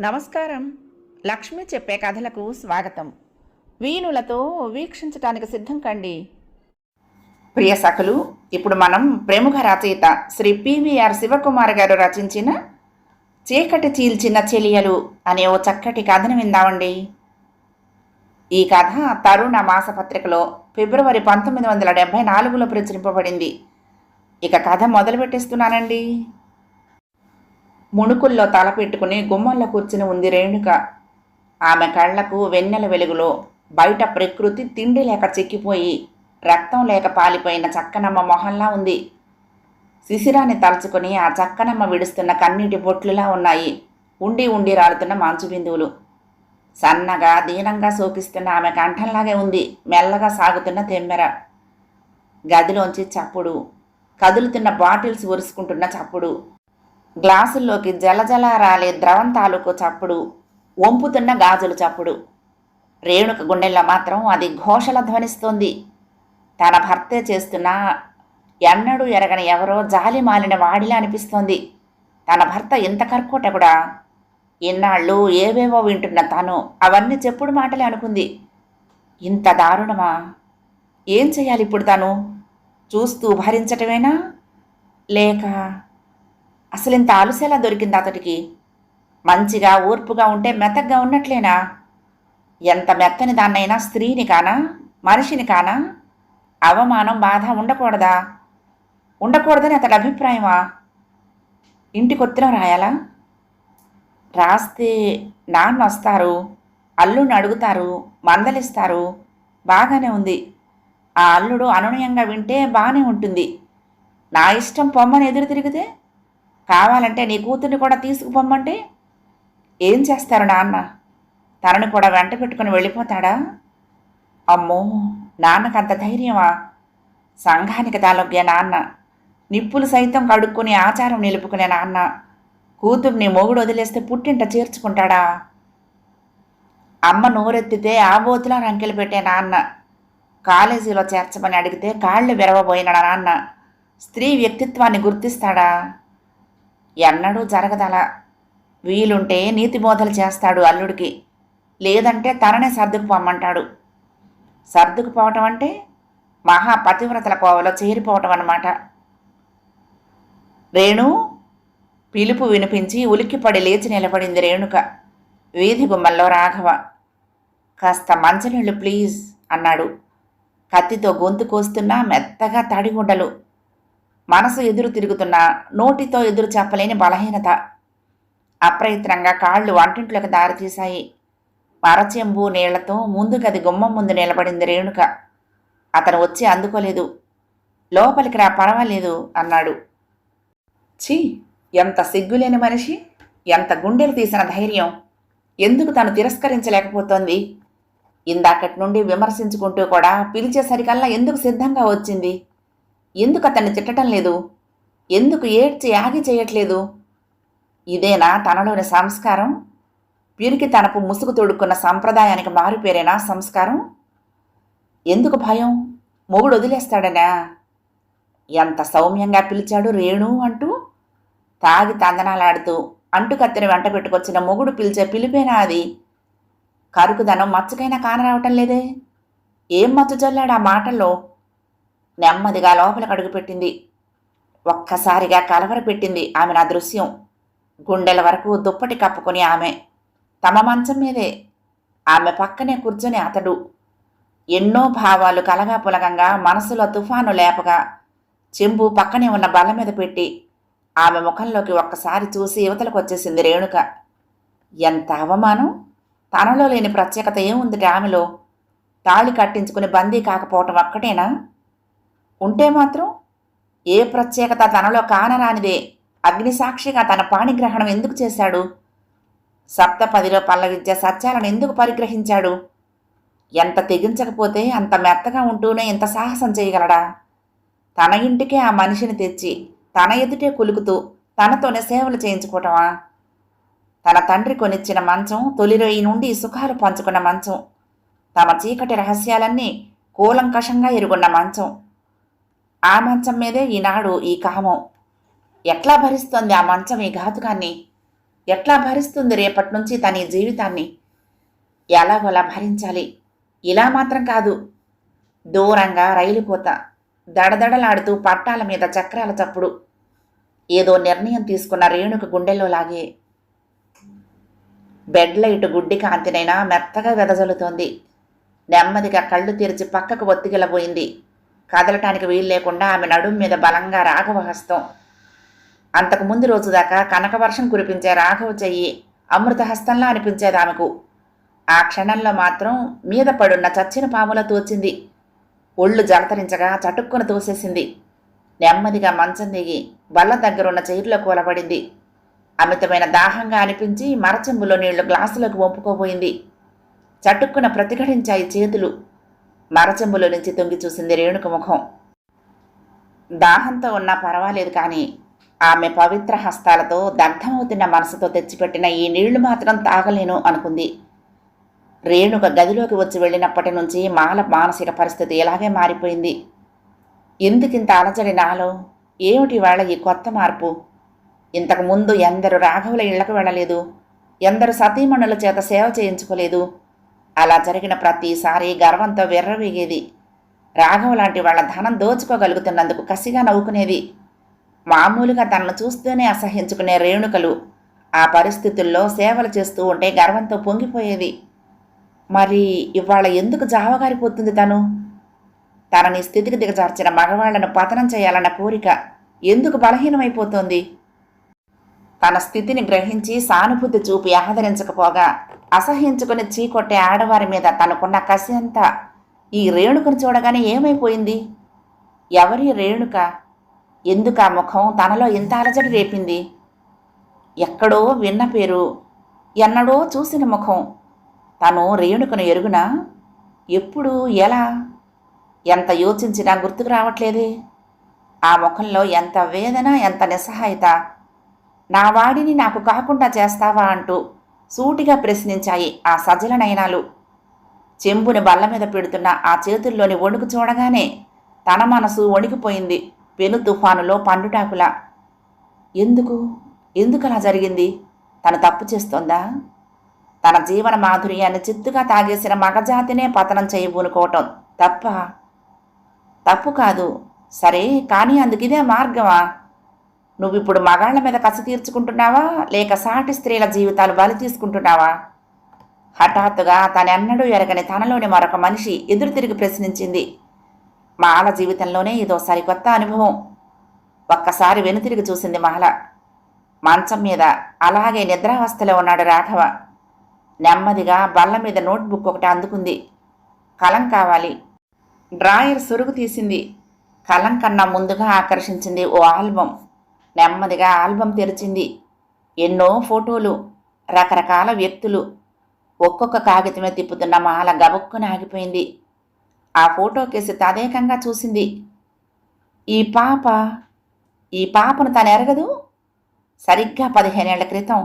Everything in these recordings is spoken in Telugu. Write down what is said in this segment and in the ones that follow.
నమస్కారం. లక్ష్మి చెప్పే కథలకు స్వాగతం. వీణులతో వీక్షించటానికి సిద్ధం కండి. ప్రియ సఖులు ఇప్పుడు మనం ప్రముఖ రచయిత శ్రీ పివిఆర్ శివకుమార్ గారు రచించిన చీకటి చీల్చిన చెలియలు అనే ఓ చక్కటి కథను విందామండి. ఈ కథ తరుణ మాసపత్రికలో ఫిబ్రవరి పంతొమ్మిది వందల డెబ్భై నాలుగులో ప్రచురింపబడింది. ఇక కథ మొదలు పెట్టేస్తున్నానండి ముణుకుల్లో తల పెట్టుకుని గుమ్మంలో కూర్చుని ఉంది రేణుక. ఆమె కళ్ళకు వెన్నెల వెలుగులో బయట ప్రకృతి తిండి లేక చిక్కిపోయి రక్తం లేక పాలిపోయిన చక్కనమ్మ మొహంలా ఉంది. శిశిరాన్ని తలుచుకుని ఆ చక్కనమ్మ విడుస్తున్న కన్నీటి బొట్లులా ఉన్నాయి. ఉండి ఉండి రాలుతున్న మంచు బిందువులు. సన్నగా దీనంగా సోకిస్తున్న ఆమె కంఠంలాగే ఉంది. మెల్లగా సాగుతున్న తెమ్మెర. గదిలోంచి చప్పుడు. కదులుతున్న బాటిల్స్ ఉరుసుకుంటున్న చప్పుడు. గ్లాసుల్లోకి జలజల రాలే ద్రవం తాలూకు చప్పుడు వంపుతున్న గాజులు చప్పుడు. రేణుక గుండెల్లో మాత్రం అది ఘోషల ధ్వనిస్తోంది. తన భర్తే చేస్తున్న ఎన్నడూ ఎరగని ఎవరో జాలి మాలిన వాడిలా అనిపిస్తోంది. తన భర్త ఇంత కర్కోటకుడా? ఇన్నాళ్ళు ఏవేవో వింటున్న తాను అవన్నీ చెప్పుడు మాటలే అనుకుంది. ఇంత దారుణమా? ఏం చేయాలి ఇప్పుడు తను? చూస్తూ భరించటమేనా? లేక అసలు ఇంత ఆలస్యలా దొరికింది అతడికి? మంచిగా ఓర్పుగా ఉంటే మెత్తగా ఉన్నట్లేనా? ఎంత మెత్తని దాన్నైనా స్త్రీని కానా? మనిషిని కానా? అవమానం బాధ ఉండకూడదా? ఉండకూడదని అతడి అభిప్రాయమా? ఇంటికొత్తిన రాయాలా? రాస్తే నాన్న వస్తారు అల్లుని అడుగుతారు మందలిస్తారు బాగానే ఉంది. ఆ అల్లుడు అనునయంగా వింటే బాగానే ఉంటుంది. నా ఇష్టం పొమ్మని ఎదురు తిరిగితే కావాలంటే నీ కూతుర్ని కూడా తీసుకుపోమ్మంటే ఏం చేస్తారు నాన్న? తనని కూడా వెంట పెట్టుకుని వెళ్ళిపోతాడా? అమ్మో నాన్నకంత ధైర్యమా? సంఘానికి తాలొగ్గే నాన్న. నిప్పులు సైతం కడుక్కుని ఆచారం నిలుపుకునే నాన్న. కూతుర్ని మొగుడు వదిలేస్తే పుట్టింట చేర్చుకుంటాడా? అమ్మ నోరెత్తితే ఆ రంకెలు పెట్టే నాన్న. కాలేజీలో చేర్చమని అడిగితే కాళ్ళు విరవబోయిన నాన్న. స్త్రీ వ్యక్తిత్వాన్ని గుర్తిస్తాడా? ఎన్నడూ జరగదలా వీలుంటే నీతి బోధలు చేస్తాడు అల్లుడికి. లేదంటే తననే సర్దుకుపోమ్మంటాడు సర్దుకుపోవటం అంటే మహా పతివ్రతల కోవలో చేరిపోవటం అన్నమాట. రేణు పిలుపు వినిపించి ఉలిక్కిపడి లేచి నిలబడింది రేణుక. వీధి గుమ్మల్లో రాఘవ. కాస్త మంచినీళ్ళు ప్లీజ్ అన్నాడు. కత్తితో గొంతు కోస్తున్నా మెత్తగా తడిగుండలు మనసు ఎదురు తిరుగుతున్న నోటితో ఎదురు చెప్పలేని బలహీనత. అప్రయత్నంగా కాళ్ళు వంటింట్లోకి దారితీశాయి మరచెంబు నీళ్ళతో ముందు గది గుమ్మం ముందు నిలబడింది రేణుక. అతను వచ్చి అందుకోలేదు. లోపలికి రా పర్వాలేదు అన్నాడు. ఛీ ఎంత సిగ్గులేని మనిషి ఎంత గుండెలు తీసిన ధైర్యం. ఎందుకు తను తిరస్కరించలేకపోతోంది? ఇందాకటి నుండి విమర్శించుకుంటూ కూడా పిలిచేసరికల్లా ఎందుకు సిద్ధంగా వచ్చింది? ఎందుకు అతన్ని తిట్టడం లేదు? ఎందుకు ఏడ్చి ఆగి చేయట్లేదు? ఇదేనా తనలోని సంస్కారం? పిరికి తనపు ముసుగు తొడుక్కున్న సంప్రదాయానికి మారుపేరేనా సంస్కారం? ఎందుకు భయం? మొగుడు వదిలేస్తాడనా? ఎంత సౌమ్యంగా పిలిచాడు రేణు అంటూ? తాగి తందనాలాడుతూ అంటుకత్తిని వెంట పెట్టుకొచ్చిన మొగుడు పిలిచే పిలిపేనా అది? కరుకుదనం మచ్చకైనా కానరావటం లేదే? ఏం మచ్చ చల్లాడు ఆ మాటల్లో? నెమ్మదిగా లోపలికి అడుగుపెట్టింది ఒక్కసారిగా కలవరపెట్టింది ఆమె నా దృశ్యం. గుండెల వరకు దుప్పటి కప్పుకొని ఆమె. తమ మంచం మీదే. ఆమె పక్కనే కూర్చొని అతడు. ఎన్నో భావాలు కలగా పులగంగా మనసులో తుఫాను లేపగా చెంబు పక్కనే ఉన్న బల్ల మీద పెట్టి ఆమె ముఖంలోకి ఒక్కసారి చూసి యువతలకు వచ్చేసింది రేణుక. ఎంత అవమానం! తనలో లేని ప్రత్యేకత ఏముంది ఆమెలో? తాళి కట్టించుకుని బందీ కాకపోవటం ఒక్కటేనా? ఉంటే మాత్రం ఏ ప్రత్యేకత తనలో కానరానిదే. అగ్నిసాక్షిగా తన పాణిగ్రహణం ఎందుకు చేశాడు? సప్తపదిలో పల్లవిద్య సత్యాలను ఎందుకు పరిగ్రహించాడు? ఎంత తెగించకపోతే అంత మెత్తగా ఉంటూనే ఇంత సాహసం చేయగలడా? తన ఇంటికే ఆ మనిషిని తెచ్చి తన ఎదుటే కులుకుతూ తనతోనే సేవలు చేయించుకోవటమా? తన తండ్రి కొనిచ్చిన మంచం తొలిరోయి నుండి సుఖాలు పంచుకున్న మంచం తమ చీకటి రహస్యాలన్నీ కూలంకషంగా ఎరుగున్న మంచం ఆ మంచం మీదే ఈనాడు ఈ కామం ఎట్లా భరిస్తోంది ఆ మంచం ఈ ఘాతుకాన్ని? ఎట్లా భరిస్తుంది రేపటి నుంచి తన జీవితాన్ని? ఎలాగోలా భరించాలి? ఇలా మాత్రం కాదు. దూరంగా రైలు కోత దడదడలాడుతూ పట్టాల మీద చక్రాల చప్పుడు. ఏదో నిర్ణయం తీసుకున్న రేణుకు గుండెలో లాగే. బెడ్ లైట్ గుడ్డి కాంతినైనా మెత్తగా వెదజల్లుతోంది. నెమ్మదిగా కళ్ళు తెరిచి పక్కకు ఒత్తిగిలబోయింది. కదలటానికి వీలు లేకుండా ఆమె నడుం మీద బలంగా రాఘవ హస్తం. అంతకు ముందు రోజు దాకా కనక వర్షం కురిపించే రాఘవ చెయ్యి అమృత హస్తంలా అనిపించేది ఆమెకు. ఆ క్షణంలో మాత్రం మీద పడున్న చచ్చిన పాములా తోచింది. ఒళ్ళు జలతరించగా చటుక్కున తోసేసింది. నెమ్మదిగా మంచం దిగి బల్ల దగ్గరున్న చైర్లో కూలబడింది. అమితమైన దాహంగా అనిపించి మరచెంబులో నీళ్ళు గ్లాసులకు వంపుకోబోయింది. చటుక్కున ప్రతిఘటించాయి చేతులు. మరచెంబులో నుంచి తొంగి చూసింది రేణుక ముఖం. దాహంతో ఉన్నా పర్వాలేదు కానీ ఆమె పవిత్ర హస్తాలతో దగ్ధమవుతున్న మనసుతో తెచ్చిపెట్టిన ఈ నీళ్ళు మాత్రం తాగలేను అనుకుంది. రేణుక గదిలోకి వచ్చి వెళ్ళినప్పటి నుంచి మాల మానసిక పరిస్థితి ఇలాగే మారిపోయింది. ఎందుకింత అలజడి నాలో? ఏమిటి వాళ్ళ ఈ కొత్త మార్పు? ఇంతకుముందు ఎందరు రాఘవుల ఇళ్ళకు వెళ్ళలేదు ఎందరు సతీమణుల చేత సేవ చేయించుకోలేదు అలా జరిగిన ప్రతిసారి గర్వంతో వెర్రవీగేది. రాఘవ లాంటి వాళ్ళ ధనం దోచుకోగలుగుతున్నందుకు కసిగా నవ్వుకునేది. మామూలుగా తనను చూస్తూనే అసహ్యించుకునే రేణుకలు ఆ పరిస్థితుల్లో సేవలు చేస్తూ ఉంటే గర్వంతో పొంగిపోయేది. మరి ఇవాళ ఎందుకు జావగారిపోతుంది తను? తనని స్థితికి దిగజార్చిన మగవాళ్ళను పతనం చేయాలన్న కోరిక ఎందుకు బలహీనమైపోతోంది? తన స్థితిని గ్రహించి సానుభూతి చూపి ఆదరించకపోగా అసహించుకుని చీకొట్టే ఆడవారి మీద తనకున్న కసి అంతా ఈ రేణుకను చూడగానే ఏమైపోయింది? ఎవరి రేణుక? ఎందుకు ఆ ముఖం తనలో ఇంత అలజడి రేపింది? ఎక్కడో విన్న పేరు ఎన్నడో చూసిన ముఖం. తను రేణుకను ఎరుగునా? ఎప్పుడు? ఎలా? ఎంత యోచించినా గుర్తుకు రావట్లేదే. ఆ ముఖంలో ఎంత వేదన ఎంత నిస్సహాయత నా వాడిని నాకు కాకుండా చేస్తావా అంటూ సూటిగా ప్రశ్నించాయి ఆ సజల నయనాలు. చెంబుని బల్ల మీద పెడుతున్న ఆ చేతుల్లోని వణుకు చూడగానే తన మనసు వణికిపోయింది పెను తుఫానులో పండుటాకులా. ఎందుకు? ఎందుకు అలా జరిగింది? తను తప్పు చేస్తోందా? తన జీవన మాధుర్యాన్ని చిత్తుగా తాగేసిన మగజాతినే పతనం చేయబూనుకోవటం తప్ప? తప్పు కాదు. సరే కానీ అందుకు ఇదే నువ్వు ఇప్పుడు మగాళ్ళ మీద కసి తీర్చుకుంటున్నావా? లేక సాటి స్త్రీల జీవితాలు బలి తీసుకుంటున్నావా? హఠాత్తుగా తనెన్నడూ ఎరగని తనలోని మరొక మనిషి ఎదురు తిరిగి ప్రశ్నించింది. మాల జీవితంలోనే ఇదో సరికొత్త అనుభవం. ఒక్కసారి వెనుతిరిగి చూసింది మాల. మంచం మీద అలాగే నిద్రావస్థలో ఉన్నాడు రాఘవ. నెమ్మదిగా బల్ల మీద నోట్బుక్ ఒకటి అందుకుంది. కలం కావాలి. డ్రాయర్ సొరుగు తీసింది. కలం కన్నా ముందుగా ఆకర్షించింది ఓ ఆల్బమ్ నెమ్మదిగా ఆల్బమ్ తెరిచింది. ఎన్నో ఫోటోలు రకరకాల వ్యక్తులు. ఒక్కొక్క కాగితమే తిప్పుతున్న మాల గబుక్కున ఆగిపోయింది. ఆ ఫోటో కేసి తదేకంగా చూసింది. ఈ పాప ఈ పాపను తను ఎరగదు? సరిగ్గా పదిహేనేళ్ళ క్రితం.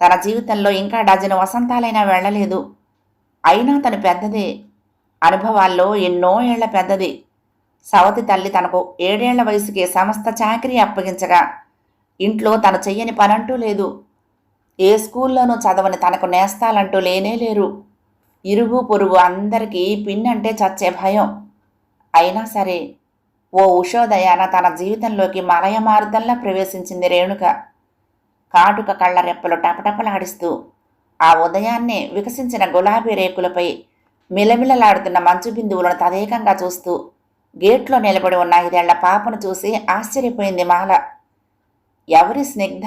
తన జీవితంలో ఇంకా డజను వసంతాలైనా వెళ్ళలేదు. అయినా తను పెద్దదే. అనుభవాల్లో ఎన్నో ఏళ్ళ పెద్దది. సవతి తల్లి తనకు ఏడేళ్ళ వయసుకే సమస్త చాకరీ అప్పగించగా ఇంట్లో తను చెయ్యని పనంటూ లేదు. ఏ స్కూల్లోనూ చదవని తనకు నేస్తాలంటూ లేనే లేరు. ఇరుగు పొరుగు అందరికీ పిన్నంటే చచ్చే భయం. అయినా సరే ఓ ఉషోదయాన తన జీవితంలోకి మలయమారుతంలా ప్రవేశించింది రేణుక. కాటుక కళ్ళ రెప్పలు టపటపలాడిస్తూ ఆ ఉదయాన్నే వికసించిన గులాబీ రేకులపై మిలమిలలాడుతున్న మంచు బిందువులను తదేకంగా చూస్తూ గేట్లో నిలబడి ఉన్న ఐదేళ్ళ పాపను చూసి ఆశ్చర్యపోయింది మాల. ఎవరి స్నిగ్ధ?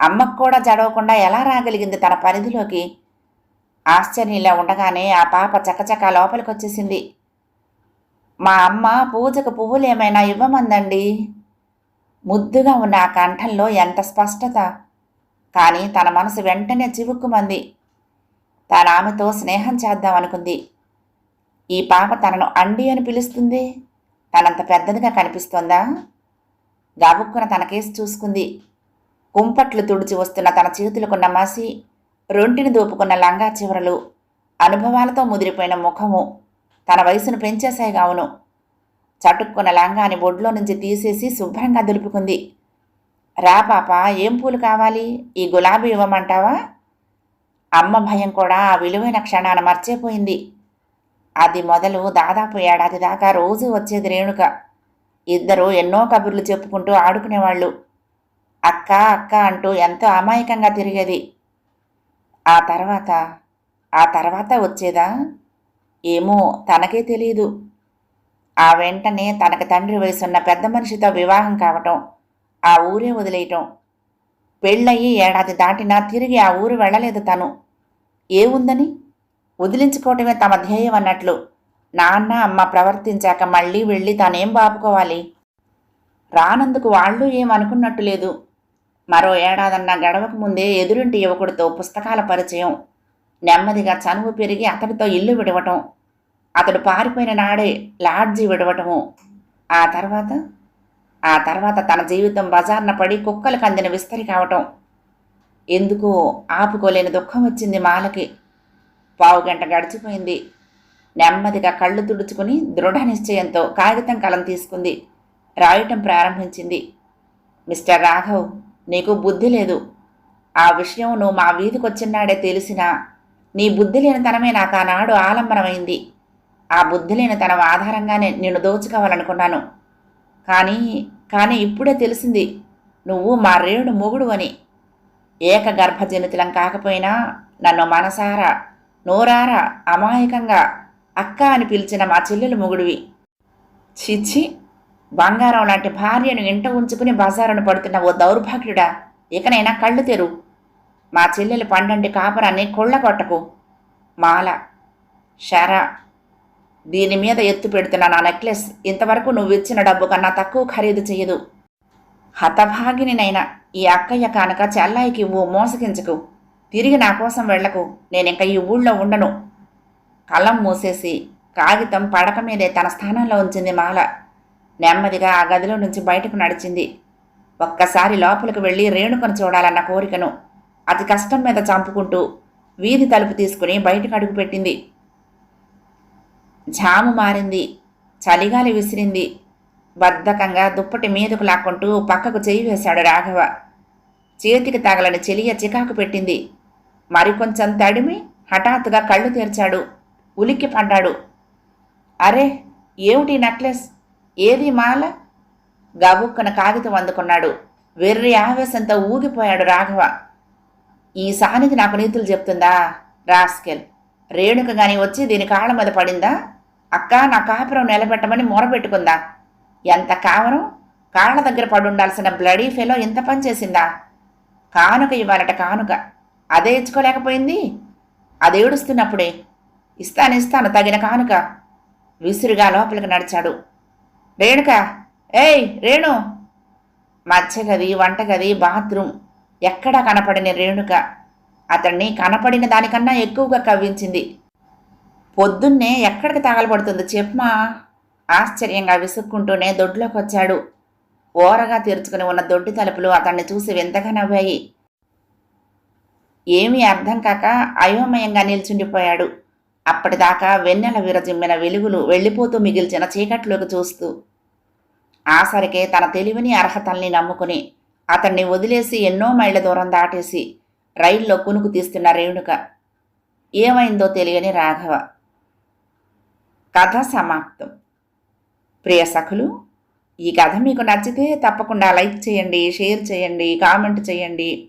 అమ్మకు కూడా జడవకుండా ఎలా రాగలిగింది తన పరిధిలోకి? ఆశ్చర్యంలో ఉండగానే ఆ పాప చకచక లోపలికి వచ్చేసింది మా అమ్మ పూజకు పువ్వులు ఏమైనా ఇవ్వమందండి? ముద్దుగా ఉన్న ఆ కంఠంలో ఎంత స్పష్టత? కానీ తన మనసు వెంటనే చివుక్కుమంది. తాను ఆమెతో స్నేహం చేద్దామనుకుంది. ఈ పాప తనను అండి అని పిలుస్తుంది. తనంత పెద్దదిగా కనిపిస్తోందా? గాబుక్కున తన కేసు చూసుకుంది. కుంపట్లు తుడిచి వస్తున్న తన చేతులకున్న మసి రొంటిని దోపుకున్న లంగా చివరలు అనుభవాలతో ముదిరిపోయిన ముఖము తన వయసును పెంచేశాయి గావును. చటుక్కున్న లంగాని బొడ్లో నుంచి తీసేసి శుభ్రంగా దులుపుకుంది. రా పాప ఏం పూలు కావాలి? ఈ గులాబీ ఇవ్వమంటావా? అమ్మ భయం కూడా ఆ విలువైన క్షణాన మర్చిపోయింది. అది మొదలు దాదాపు ఏడాది దాకా రోజు వచ్చేది రేణుక. ఇద్దరు ఎన్నో కబుర్లు చెప్పుకుంటూ ఆడుకునేవాళ్ళు. అక్క అక్క అంటూ ఎంతో అమాయకంగా తిరిగేది. ఆ తర్వాత ఆ తర్వాత వచ్చేదా? ఏమో తనకే తెలియదు ఆ వెంటనే తనకు తండ్రి వయసున్న పెద్ద మనిషితో వివాహం కావటం ఆ ఊరే వదిలేయటం. పెళ్ళయి ఏడాది దాటినా తిరిగి ఆ ఊరు వెళ్ళలేదు తను. ఏ ఉందని వదిలించుకోవటమే తమ ధ్యేయం అన్నట్లు. నాన్న అమ్మ ప్రవర్తించాక మళ్ళీ వెళ్ళి తానేం బాపుకోవాలి? రానందుకు వాళ్ళు ఏమనుకున్నట్టు లేదు. మరో ఏడాదన్న గడవక ముందే ఎదురింటి యువకుడితో పుస్తకాల పరిచయం. నెమ్మదిగా చనువు పెరిగి అతడితో ఇల్లు విడవటం. అతడు పారిపోయిన నాడే లాడ్జి విడవటము. ఆ తర్వాత? ఆ తర్వాత తన జీవితం బజార్న పడి కుక్కలకు అందిన విస్తరి కావటం. ఎందుకో ఆపుకోలేని దుఃఖం వచ్చింది మాలకి. పావుగంట గడిచిపోయింది. నెమ్మదిగా కళ్ళు తుడుచుకుని దృఢ నిశ్చయంతో కాగితం కలం తీసుకుంది. రాయటం ప్రారంభించింది. మిస్టర్ రాఘవ్ నీకు బుద్ధి లేదు. ఆ విషయం నువ్వు మా వీధికి తెలిసినా నీ బుద్ధి లేనితనమే నాకు ఆనాడు ఆలంబనమైంది ఆ బుద్ధి లేనితనం ఆధారంగానే నిన్ను దోచుకోవాలనుకున్నాను. కానీ కానీ ఇప్పుడే తెలిసింది నువ్వు మా రేణు మొగుడు అని. ఏకగర్భజనితులం కాకపోయినా నన్ను మనసారా నోరారా అమాయకంగా అక్క అని పిలిచిన మా చెల్లెలు మొగుడివి. చిచ్చి బంగారం లాంటి భార్యను ఇంట ఉంచుకుని బజారును పడుతున్న ఓ దౌర్భాగ్యుడా ఇకనైనా కళ్ళు తెరు. మా చెల్లెలు పండంటి కాపురాన్ని కొట్టకు మాల షరా దీని మీద ఎత్తు పెడుతున్న నా నెక్లెస్ ఇంతవరకు నువ్వు ఇచ్చిన డబ్బు కన్నా తక్కువ ఖరీదు చేయదు హతభాగినైనా ఈ అక్కయ్య కానుక చెల్లాయికి ఓ మోసగించకు. తిరిగి నా కోసం వెళ్ళకు. నేనింక ఈ ఊళ్ళో ఉండను. కళ్ళం మూసేసి కాగితం పడక మీదే తన స్థానంలో ఉంచింది మాల. నెమ్మదిగా ఆ గదిలో నుంచి బయటకు నడిచింది. ఒక్కసారి లోపలికి వెళ్ళి రేణుకను చూడాలన్న కోరికను అతి కష్టం మీద చంపుకుంటూ వీధి తలుపు తీసుకుని బయటకు అడుగుపెట్టింది జాము మారింది. చలిగాలి విసిరింది. బద్ధకంగా దుప్పటి మీదకు లాక్కుంటూ పక్కకు చేయి వేశాడు రాఘవ. చేతికి తగలని చెలియ చికాకు పెట్టింది. మరికొంచెం తడిమి హఠాత్తుగా కళ్ళు తెరిచాడు. ఉలిక్కి పడ్డాడు. అరే ఏమిటి నెక్లెస్? ఏది మాల? గబుక్కన కాగితం అందుకున్నాడు. వెర్రి ఆవేశంతో ఊగిపోయాడు రాఘవ. ఈ సానిధి నాకు నీతులు చెప్తుందా? రాస్కెల్. రేణుక గాని వచ్చి దీని కాళ్ళ మీద పడిందా? అక్క నా కాపురం నిలబెట్టమని మొరబెట్టుకుందా ఎంత కావరం? కాళ్ళ దగ్గర పడుండాల్సిన బ్లడీ ఫెలో ఇంత పని చేసిందా? కానుక ఇవ్వాలట కానుక. అదే ఇచ్చుకోలేకపోయింది అది ఏడుస్తున్నప్పుడే. ఇస్తాను ఇస్తాను తగిన కానుక. విసురుగా లోపలికి నడిచాడు. రేణుక ఏయ్ రేణు! మధ్యగది వంటగది బాత్రూమ్ ఎక్కడా కనపడిన రేణుక. అతన్ని కనపడిన దానికన్నా ఎక్కువగా కవ్వించింది. పొద్దున్నే ఎక్కడికి తగలబడుతుంది చెప్పమా ఆశ్చర్యంగా విసుక్కుంటూనే దొడ్లోకి వచ్చాడు ఓరగా తెరుచుకుని ఉన్న దొడ్డి తలుపులు అతన్ని చూసి వింతగా నవ్వాయి. ఏమీ అర్థం కాక అయోమయంగా నిల్చుండిపోయాడు. అప్పటిదాకా వెన్నెల విరజిమ్మిన వెలుగులు వెళ్ళిపోతూ మిగిల్చిన చీకట్లోకి చూస్తూ. ఆసరికే తన తెలివిని అర్హతల్ని నమ్ముకుని అతన్ని వదిలేసి ఎన్నో మైళ్ళ దూరం దాటేసి రైల్లో కునుకు తీస్తున్న రేణుక. ఏమైందో తెలియని రాఘవ. కథ సమాప్తం. ప్రియ సఖులు ఈ కథ మీకు నచ్చితే తప్పకుండా లైక్ చేయండి షేర్ చేయండి కామెంట్ చేయండి.